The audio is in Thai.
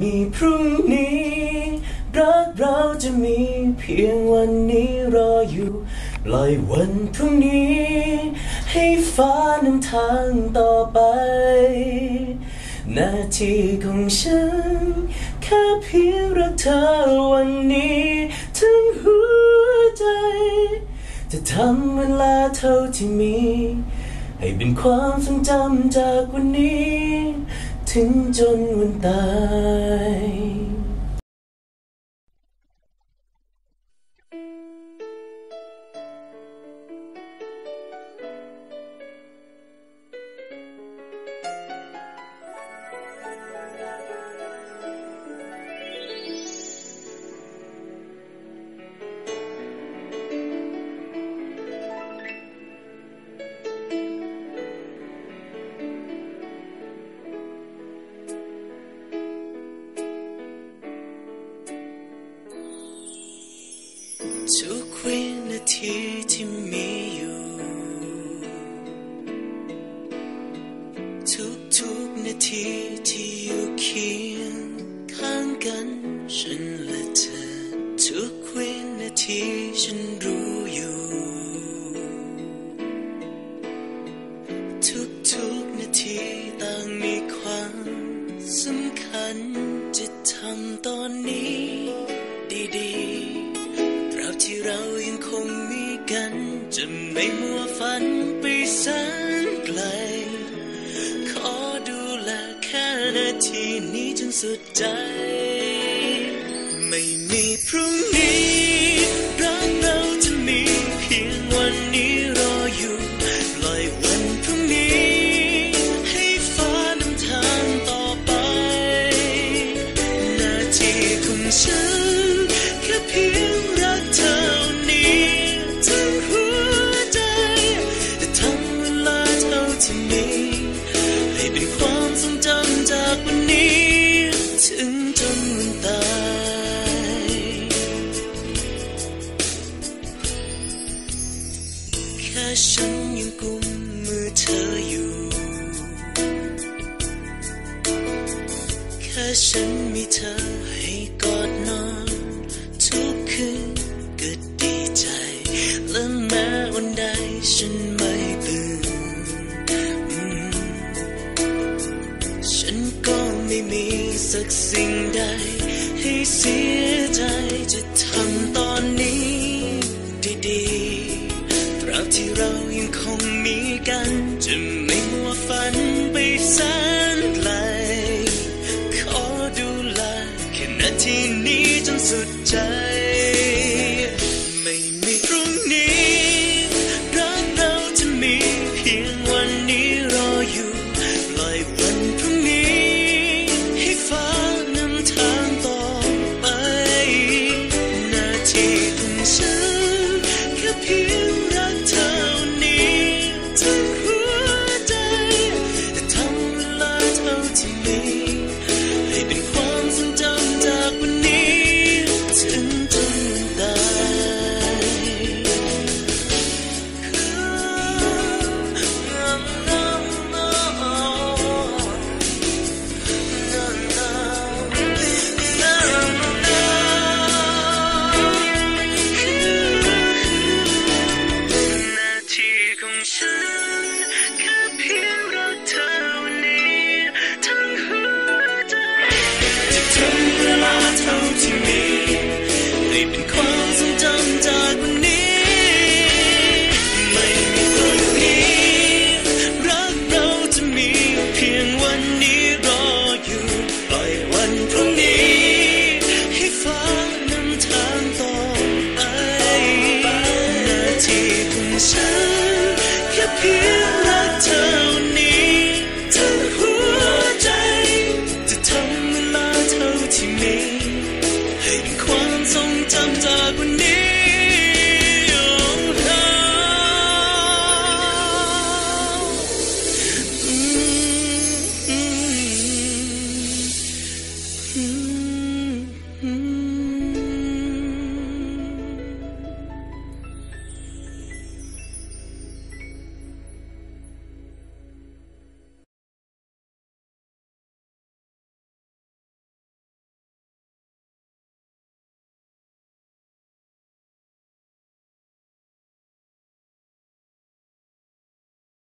มีพรุ่งนี้ รักเราจะมีเพียงวันนี้รออยู่ปล่อยวันพรุ่งนี้ ให้ฟ้านำทางต่อไปหน้าที่ของฉัน แค่เพียงรักเธอวันนี้ทั้งหัวใจ จะทำเวลาเท่าที่มี ให้เป็นความทรงจำจากวันนี้ ถึงจนวันตาย ทีที่อยู่เคียงข้างกัน ฉันและเธอ ทุกวินาทีฉันรู้อยู่ ทุกทุกนาทีต่างมีความสำคัญ จะทำตอนนี้ดีๆตราบที่เรายังคงมีกัน จะไม่มัวฝันไปแสนไกล ทีนี้จนสุดใจ ฉันมีเธอให้กอดนอนทุกคืนก็ดีใจ และแม้วันใดฉันไม่ตื่น ฉันก็ไม่มีสักสิ่งใดให้เสียใจจะท ใจ ฉันแค่เพียงรักเธอวันนี้ทั้งหัวใจ จะทำเวลาเท่าที่มี